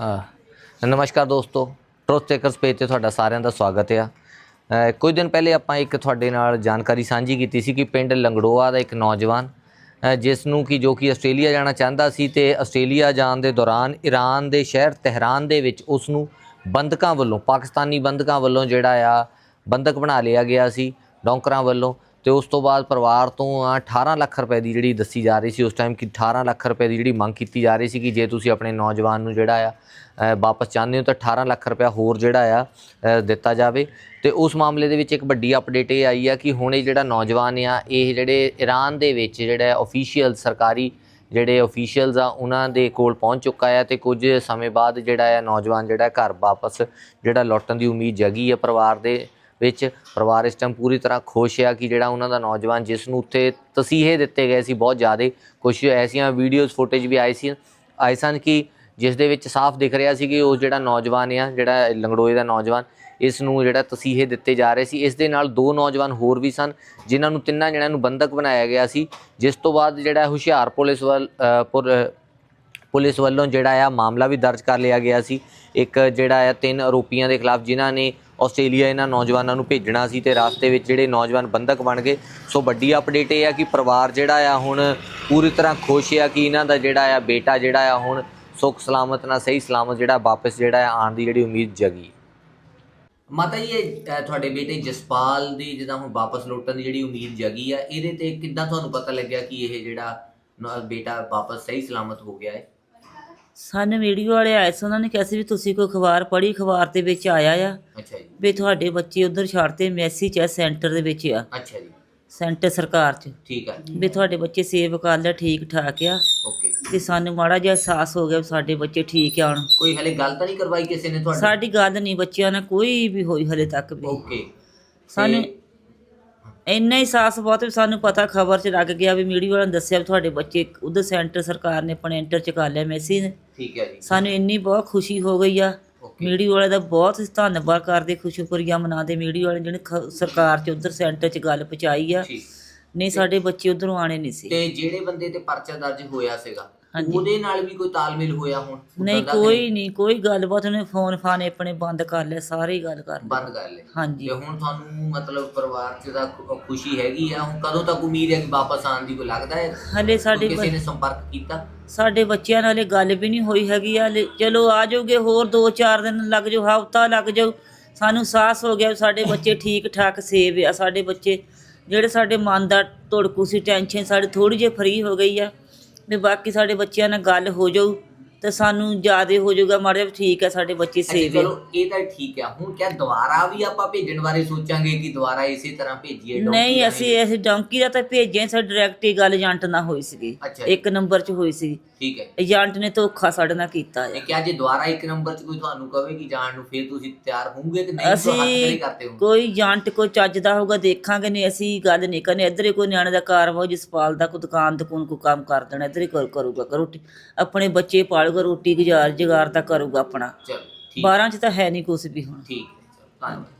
ਅਹ ਨਮਸਕਾਰ ਦੋਸਤੋ ਟਰੋਥ takers page ਤੇ ਤੁਹਾਡਾ ਸਾਰਿਆਂ ਦਾ ਸਵਾਗਤ ਹੈ ਕੁਝ ਦਿਨ ਪਹਿਲੇ ਆਪਾਂ ਇੱਕ ਤੁਹਾਡੇ ਨਾਲ ਜਾਣਕਾਰੀ ਸਾਂਝੀ ਕੀਤੀ ਸੀ ਕਿ ਪਿੰਡ ਲੰਗੜੋਆ ਦਾ ਇੱਕ ਨੌਜਵਾਨ ਜਿਸ ਨੂੰ ਕਿ ਜੋ ਕਿ ਆਸਟ੍ਰੇਲੀਆ ਜਾਣਾ ਚਾਹੁੰਦਾ ਸੀ ਤੇ ਆਸਟ੍ਰੇਲੀਆ ਜਾਣ ਦੇ ਦੌਰਾਨ ਈਰਾਨ ਦੇ ਸ਼ਹਿਰ ਤਹਿਰਾਨ ਦੇ ਵਿੱਚ ਉਸ ਨੂੰ ਬੰਦਕਾਂ ਵੱਲੋਂ, ਪਾਕਿਸਤਾਨੀ ਬੰਦਕਾਂ ਵੱਲੋਂ ਜਿਹੜਾ ਆ, ਬੰਦਕ ਬਣਾ ਲਿਆ ਗਿਆ ਸੀ, ਡੌਂਕਰਾਂ ਵੱਲੋਂ। ਤੇ ਉਸ ਤੋਂ ਬਾਅਦ ਪਰਿਵਾਰ ਤੋਂ ਆ 18 ਲੱਖ ਰੁਪਏ ਦੀ ਜਿਹੜੀ ਦੱਸੀ ਜਾ ਰਹੀ ਸੀ, ਉਸ ਟਾਈਮ ਕਿ 18 ਲੱਖ ਰੁਪਏ ਦੀ ਜਿਹੜੀ ਮੰਗ ਕੀਤੀ ਜਾ ਰਹੀ ਸੀ ਕਿ ਜੇ ਤੁਸੀਂ ਆਪਣੇ ਨੌਜਵਾਨ ਨੂੰ ਜਿਹੜਾ ਆ ਵਾਪਸ ਚਾਹੁੰਦੇ ਹੋ ਤਾਂ 18 ਲੱਖ ਰੁਪਏ ਹੋਰ ਜਿਹੜਾ ਆ ਦਿੱਤਾ ਜਾਵੇ। ਤੇ ਉਸ ਮਾਮਲੇ ਦੇ ਵਿੱਚ ਇੱਕ ਵੱਡੀ ਅਪਡੇਟ ਇਹ ਆਈ ਆ ਕਿ ਹੁਣ ਇਹ ਜਿਹੜਾ ਨੌਜਵਾਨ ਆ, ਇਹ ਜਿਹੜੇ ਈਰਾਨ ਦੇ ਵਿੱਚ ਜਿਹੜਾ ਅਫੀਸ਼ੀਅਲ ਸਰਕਾਰੀ ਜਿਹੜੇ ਅਫੀਸ਼ੀਅਲਸ ਆ, ਉਹਨਾਂ ਦੇ ਕੋਲ ਪਹੁੰਚ ਚੁੱਕਾ ਹੈ ਤੇ ਕੁਝ ਸਮੇਂ ਬਾਅਦ ਜਿਹੜਾ ਹੈ ਨੌਜਵਾਨ ਜਿਹੜਾ ਘਰ ਵਾਪਸ ਜਿਹੜਾ ਲੌਟਣ ਦੀ ਉਮੀਦ ਜਗੀ ਹੈ ਪਰਿਵਾਰ ਦੇ ਵਿੱਚ ਪਰਿਵਾਰ ਇਸ ਟਾਈਮ ਪੂਰੀ ਤਰ੍ਹਾਂ ਖੁਸ਼ ਆ ਕਿ ਜਿਹੜਾ ਉਹਨਾਂ ਦਾ ਨੌਜਵਾਨ ਜਿਸ ਨੂੰ ਉੱਥੇ ਤਸੀਹੇ ਦਿੱਤੇ ਗਏ ਸੀ, ਬਹੁਤ ਜ਼ਿਆਦਾ ਕੁਝ ਐਸੀਆਂ ਵੀਡੀਓਜ਼ ਫੁਟੇਜ ਵੀ ਆਈ ਸੀ, ਆਏ ਸਨ ਕਿ ਜਿਸ ਦੇ ਵਿੱਚ ਸਾਫ਼ ਦਿਖ ਰਿਹਾ ਸੀ ਕਿ ਉਹ ਜਿਹੜਾ ਨੌਜਵਾਨ ਆ, ਜਿਹੜਾ ਲੰਗੜੋਏ ਦਾ ਨੌਜਵਾਨ, ਇਸ ਨੂੰ ਜਿਹੜਾ ਤਸੀਹੇ ਦਿੱਤੇ ਜਾ ਰਹੇ ਸੀ। ਇਸ ਦੇ ਨਾਲ ਦੋ ਨੌਜਵਾਨ ਹੋਰ ਵੀ ਸਨ, ਜਿਨ੍ਹਾਂ ਨੂੰ ਤਿੰਨਾਂ ਜਣਿਆਂ ਨੂੰ ਬੰਦਕ ਬਣਾਇਆ ਗਿਆ ਸੀ, ਜਿਸ ਤੋਂ ਬਾਅਦ ਜਿਹੜਾ ਹੁਸ਼ਿਆਰ ਪੁਲਿਸ ਵੱਲ ਪੁਰ- ਪੁਲਿਸ ਵੱਲੋਂ ਜਿਹੜਾ ਆ ਮਾਮਲਾ ਵੀ ਦਰਜ ਕਰ ਲਿਆ ਗਿਆ ਸੀ। ਇੱਕ ਜਿਹੜਾ ਆ ਤਿੰਨ ਆਰੋਪੀਆਂ ਦੇ ਖਿਲਾਫ ਜਿਨ੍ਹਾਂ ਨੇ ਆਸਟ੍ਰੇਲੀਆ ਇਹਨਾਂ ਨੌਜਵਾਨਾਂ ਨੂੰ ਭੇਜਣਾ ਸੀ ਤੇ ਰਾਸਤੇ ਵਿੱਚ ਜਿਹੜੇ ਨੌਜਵਾਨ ਬੰਧਕ ਬਣ ਗਏ। ਸੋ ਵੱਡੀ ਅਪਡੇਟ ਇਹ ਆ ਕਿ ਪਰਿਵਾਰ ਜਿਹੜਾ ਆ ਹੁਣ ਪੂਰੀ ਤਰ੍ਹਾਂ ਖੁਸ਼ ਆ ਕਿ ਇਹਨਾਂ ਦਾ ਜਿਹੜਾ ਆ ਬੇਟਾ ਜਿਹੜਾ ਆ ਹੁਣ ਸੁੱਖ, ਸਲਾਮਤ ਨਾਲ ਸਹੀ ਸਲਾਮਤ ਜਿਹੜਾ ਵਾਪਸ ਜਿਹੜਾ ਆ ਆਉਣ ਦੀ ਜਿਹੜੀ ਉਮੀਦ ਜਗੀ। ਮਾਤਾ ਜੀ, ਇਹ ਤੁਹਾਡੇ ਬੇਟੇ ਜਸਪਾਲ ਦੀ ਜਿਹਦਾ ਹੁਣ ਵਾਪਸ ਲੌਟਣ ਦੀ ਜਿਹੜੀ ਉਮੀਦ ਜਗੀ ਆ, ਇਹਦੇ ਤੇ ਕਿੱਦਾਂ ਤੁਹਾਨੂੰ ਪਤਾ ਲੱਗਿਆ ਕਿ ਇਹ ਜਿਹੜਾ ਬੇਟਾ ਵਾਪਸ ਸਹੀ ਸਲਾਮਤ ਹੋ ਗਿਆ ਹੈ? ਸਾਨੂੰ ਵੀਡੀਓ ਵਾਲੇ ਆਏ ਸੀ ਉਹਨਾਂ ਨੇ ਕਿਹਾ ਸੀ ਵੀ ਤੁਸੀਂ ਕੋਈ ਅਖਬਾਰ ਪੜ੍ਹੀ ਅਖਬਾਰ ਦੇ ਵਿੱਚ ਆਇਆ ਆ। ਅੱਛਾ ਜੀ। ਵੀ ਤੁਹਾਡੇ ਬੱਚੇ ਉਧਰ ਛੱਡਤੇ ਮੈਸੇਜ ਹੈ ਸੈਂਟਰ ਦੇ ਵਿੱਚ ਆ। ਅੱਛਾ ਜੀ। ਸੈਂਟਰ ਸਰਕਾਰ 'ਚ। ਠੀਕ ਹੈ ਵੀ ਤੁਹਾਡੇ ਬੱਚੇ ਸੇਵ ਕਰ ਲਿਆ ਠੀਕ ਠਾਕ ਆ। ਓਕੇ। ਤੇ ਸਾਨੂੰ ਮਾੜਾ ਜਿਹਾ ਅਹਿਸਾਸ ਹੋ ਗਿਆ ਵੀ ਸਾਡੇ ਬੱਚੇ ਠੀਕ ਆ ਹੁਣ। ਕੋਈ ਹਲੇ ਗੱਲ ਤਾਂ ਨਹੀਂ ਕਰਵਾਈ ਕਿਸੇ ਨੇ ਤੁਹਾਡੇ? ਸਾਡੀ ਗੱਲ ਨਹੀਂ ਬੱਚਿਆਂ ਨਾਲ ਕੋਈ ਵੀ ਹੋਈ ਹਲੇ ਤੱਕ ਵੀ। ਓਕੇ। ਸਾਨੂੰ ਇੰਨਾ ਹੀ ਸਾਹਸ ਬਹੁਤ ਵੀ ਸਾਨੂੰ ਪਤਾ ਖਬਰ 'ਚ ਲੱਗ ਗਿਆ ਵੀ ਮੀਡੀਆ ਵਾਲਿਆਂ ਨੇ ਦੱਸਿਆ ਵੀ ਤੁਹਾਡੇ ਬੱਚੇ ਉਧਰ ਸੈਂਟਰ ਸਰਕਾਰ ਨੇ ਆਪਣੇ ਐਂਟਰ 'ਚ ਕਰ ਲਿਆ ਮੈਸੇਜ ਠੀਕ ਹੈ ਜੀ। ਸਾਨੂੰ ਇੰਨੀ ਬਹੁਤ ਖੁਸ਼ੀ ਹੋ ਗਈ ਆ। ਮੀਡੀਆ ਵਾਲੇ ਦਾ ਬਹੁਤ ਧੰਨਵਾਦ ਕਰਦੇ ਖੁਸ਼ਕਰੀਆ ਮਨਾਉਂਦੇ। ਮੀਡੀਆ ਵਾਲੇ ਜਿਹੜੇ ਖ- ਸਰਕਾਰ ਚ ਉਧਰ ਸੈਂਟਰ ਚ ਗੱਲ ਪਹੁੰਚਾਈ ਆ। ਠੀਕ। ਨਹੀਂ ਸਾਡੇ ਬੱਚੇ ਉਧਰੋਂ ਆਣੇ ਨਹੀਂ ਸੀ। ਤੇ ਜਿਹੜੇ ਬੰਦੇ ਤੇ ਪਰਚਾ ਦਰਜ ਹੋਇਆ ਸੀਗਾ ਹਾਂਜੀ। ਉਹਦੇ ਨਾਲ ਵੀ ਕੋਈ ਤਾਲਮੇਲ ਹੋਇਆ ਹੁਣ? ਉੱਦਾਂ ਨਹੀਂ ਦਾ ਕੋਈ ਨਹੀਂ ਕੋਈ ਗੱਲਬਾਤ ਉਹਨੇ ਫੋਨ ਫਾਨੇ ਆਪਣੇ ਬੰਦ ਕਰ ਲਿਆ ਸਾਰੇ ਹੀ ਗੱਲ ਕਰ ਲਈ ਬੰਦ ਕਰ ਲਏ। ਹਾਂਜੀ। ਤੇ ਹੁਣ ਤੁਹਾਨੂੰ ਮਤਲਬ ਪਰਿਵਾਰ ਚ ਦਾ ਖੁ- ਖੁਸ਼ੀ ਹੈਗੀ ਆ ਹੁਣ ਕਦੋਂ ਤੱਕ ਉਮੀਦ ਹੈ ਕਿ ਵਾਪਸ ਆਉਣ ਦੀ ਕੋਈ ਲੱਗਦਾ ਹੈ? ਹਲੇ ਕੋਈ ਸਾਡੇ ਕਿਸੇ ਬੱਚ- ਨੇ ਸੰਪਰਕ ਕੀਤਾ? ਸਾਡੇ ਬੱਚਿਆਂ ਨਾਲ ਗੱਲ ਵੀ ਨਹੀਂ ਹੋਈ ਹੈਗੀ ਆ ਹਲੇ ਚਲੋ ਆ ਜਾਓਗੇ ਹੋਰ 2-4 ਦਿਨ ਲੱਗ ਜਾਓ ਹਫਤਾ ਲੱਗ ਜਾਓ ਸਾਨੂੰ ਸਾਹਸ ਹੋ ਗਿਆ ਵੀ ਸਾਡੇ ਬੱਚੇ ਠੀਕ ਠਾਕ ਸੇਵ ਆ ਸਾਡੇ ਬੱਚੇ ਜਿਹੜੇ ਸਾਡੇ ਮਨ ਦਾ ਧੜਕੂ ਸੀ ਟੈਨਸ਼ਨ ਸਾਡੇ ਥੋੜੀ ਜਿਹੀ ਫਰੀ ਹੋ ਗਈ ਆ। ਵੀ ਬਾਕੀ ਸਾਡੇ ਬੱਚਿਆਂ ਨਾਲ ਗੱਲ ਹੋ ਜਾਊ। ਤੇ ਸਾਨੂੰ ਜ਼ਿਆਦੇ ਹੋ ਜਾਊਗਾ ਮਾੜਾ ਜਿਹਾ ਠੀਕ ਆ ਸਾਡੇ ਬੱਚੇ ਅੱਛਾ, ਸੇਵ ਆ। ਚਲੋ ਇਹ ਤਾਂ ਠੀਕ ਆ। ਹੁਣ ਕਿਆ ਦੁਬਾਰਾ ਵੀ ਆਪਾਂ ਭੇਜਣ ਬਾਰੇ ਸੋਚਾਂਗੇ ਕਿ ਦੁਬਾਰਾ ਇਸੇ ਤਰ੍ਹਾਂ ਭੇਜੀਏ ਡੌਂਕੀ ਨਹੀਂ ਰਾਹੀਂ? ਅਸੀਂ ਇਸ ਡੌਂਕੀ ਦਾ ਤਾਂ ਭੇਜਿਆ ਸਾਡੀ ਡਾਇਰੈਕਟ ਹੀ ਗੱਲ ਏਜੰਟ ਨਾਲ ਹੋਈ ਸੀਗੀ। ਅੱਛਾ। ਇੱਕ ਨੰਬਰ 'ਚ ਹੋਈ ਸੀ ਠੀਕ ਹੈ। ਏਜੰਟ ਨੇ ਧੋਖਾ ਸਾਡੇ ਨਾਲ ਕੀਤਾ ਆ। ਕਿਆ ਜੇ ਦੁਬਾਰਾ ਇੱਕ ਨੰਬਰ 'ਚ ਕੋਈ ਤੁਹਾਨੂੰ ਕਵੇ ਕਿ ਜਾਣ ਨੂੰ ਫਿਰ ਤੁਸੀਂ ਤਿਆਰ ਹੋਵੋਗੇ ਕਿ ਨਹੀਂ ਤੁਸੀਂ ਹੱਥ ਖੜੇ ਅਸੀਂ ਕਰਦੇ ਹੋ ਕੋਈ ਏਜੰਟ ਕੋਈ ਚੱਜਦਾ ਹੋਊਗਾ ਦੇਖਾਂਗੇ ਨਹੀਂ ਅਸੀਂ ਗੱਲ ਨਹੀਂ ਕਰਨੀ। ਇੱਧਰ ਹੀ ਕੋਈ ਨਿਆਣੇ ਦਾ ਕਾਰਵਾ ਜਸਪਾਲ ਦਾ ਕੋਈ ਦੁਕਾਨ ਦੁਕਾਨ ਕੋ ਕੰਮ ਕਰ ਦੇਣਾ ਇੱਧਰ ਹੀ ਕਰ- ਕਰੂਗਾ ਰੋਟੀ। ਆਪਣੇ ਬੱਚੇ ਪਾਲੂਗਾ ਰੋਟੀ ਗੁਜ਼ਾਰ ਜਗਾਰ ਦਾ ਕਰੂਗਾ ਆਪਣਾ। ਚਲੋ ਠੀਕ। 12 ਚ ਤਾਂ ਹੈ ਨਹੀਂ ਕੁਛ ਵੀ ਹੁਣ। ਠੀਕ ਹੈ ਚਲੋ ਧੰਨਵਾਦ।